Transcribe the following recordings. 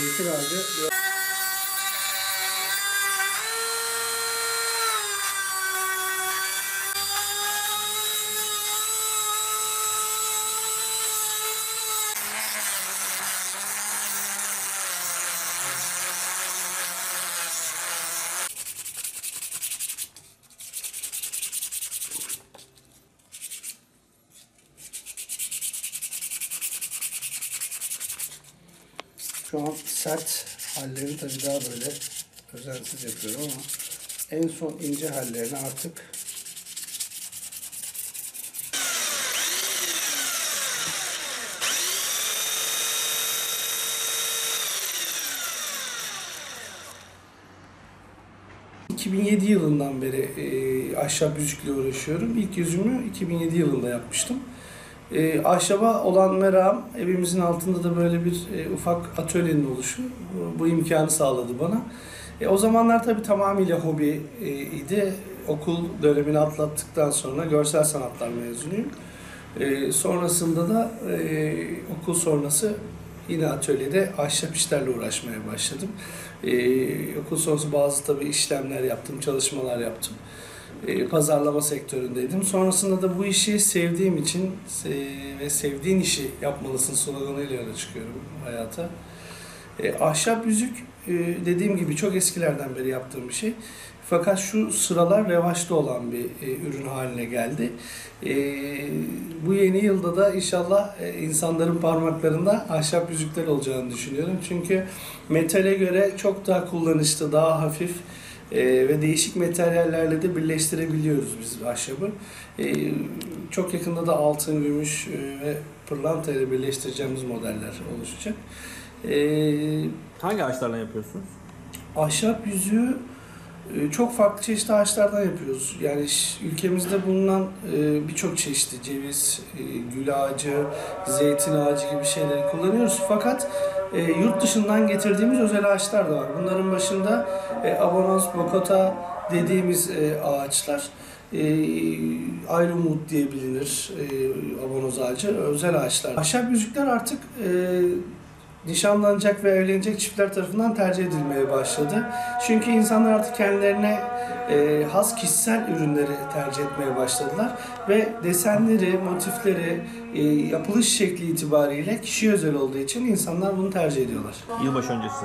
zeytin ağacı Şu an sert hallerini tabii daha böyle özensiz yapıyorum ama en son ince hallerini artık ...2007 yılından beri e, ahşap yüzükle uğraşıyorum. İlk yüzümü 2007 yılında yapmıştım. E, ahşaba olan merakım evimizin altında da böyle bir e, ufak atölyenin oluşu bu, bu imkanı sağladı bana. E, o zamanlar tabii tamamıyla hobi e, idi. Okul dönemini atlattıktan sonra görsel sanatlar mezunuyum. E, sonrasında da e, okul sonrası yine atölyede ahşap işlerle uğraşmaya başladım. E, okul sonrası bazı tabii işlemler yaptım, çalışmalar yaptım e, pazarlama sektöründeydim. Sonrasında da bu işi sevdiğim için ve sevdiğin işi yapmalısın sloganıyla yola çıkıyorum hayata. E, ahşap yüzük e, dediğim gibi çok eskilerden beri yaptığım bir şey. Fakat şu sıralar revaçta olan bir e, ürün haline geldi. E, bu yeni yılda da inşallah e, insanların parmaklarında ahşap yüzükler olacağını düşünüyorum. Çünkü metale göre çok daha kullanışlı, daha hafif, ee, ve değişik materyallerle de birleştirebiliyoruz biz ahşabı. Ee, çok yakında da altın, gümüş e, ve pırlanta ile birleştireceğimiz modeller oluşacak. Ee, Hangi ağaçlarla yapıyorsunuz? ahşap yüzüğü e, çok farklı çeşitli ağaçlardan yapıyoruz. Yani ülkemizde bulunan e, birçok çeşitli ceviz, e, gül ağacı, zeytin ağacı gibi şeyleri kullanıyoruz. Fakat e, yurt dışından getirdiğimiz özel ağaçlar da var. Bunların başında e, abonoz, bokota dediğimiz e, ağaçlar. E, Ayrumut diye bilinir e, abonoz ağacı, özel ağaçlar. Ahşap yüzükler artık e, nişanlanacak ve evlenecek çiftler tarafından tercih edilmeye başladı. Çünkü insanlar artık kendilerine e, has kişisel ürünleri tercih etmeye başladılar ve desenleri, motifleri, e, yapılış şekli itibariyle kişi özel olduğu için insanlar bunu tercih ediyorlar. Yılbaşı öncesi.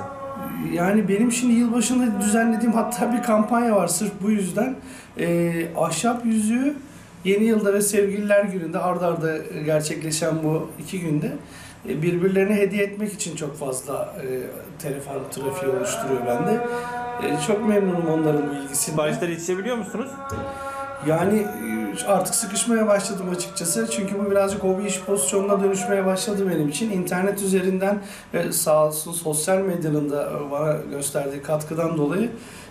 Yani benim şimdi yılbaşında düzenlediğim hatta bir kampanya var sırf bu yüzden. E, ahşap yüzüğü yeni yılda ve sevgililer gününde ard arda gerçekleşen bu iki günde birbirlerine hediye etmek için çok fazla e, telefon trafiği oluşturuyor bende. E, çok memnunum onların bu ilgisinden. Siparişleri yetişebiliyor musunuz? Yani e, artık sıkışmaya başladım açıkçası. Çünkü bu birazcık hobi iş pozisyonuna dönüşmeye başladı benim için. İnternet üzerinden ve sağ olsun sosyal medyanın da bana gösterdiği katkıdan dolayı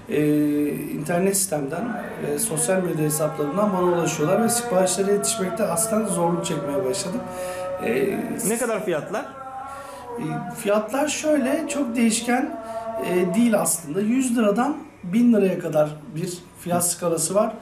e, internet sistemden ve sosyal medya hesaplarından bana ulaşıyorlar ve siparişlere yetişmekte aslında zorluk çekmeye başladım. E, Ne kadar fiyatlar? e, Fiyatlar şöyle çok değişken e, değil aslında. 100 liradan 1000 liraya kadar bir fiyat skalası var.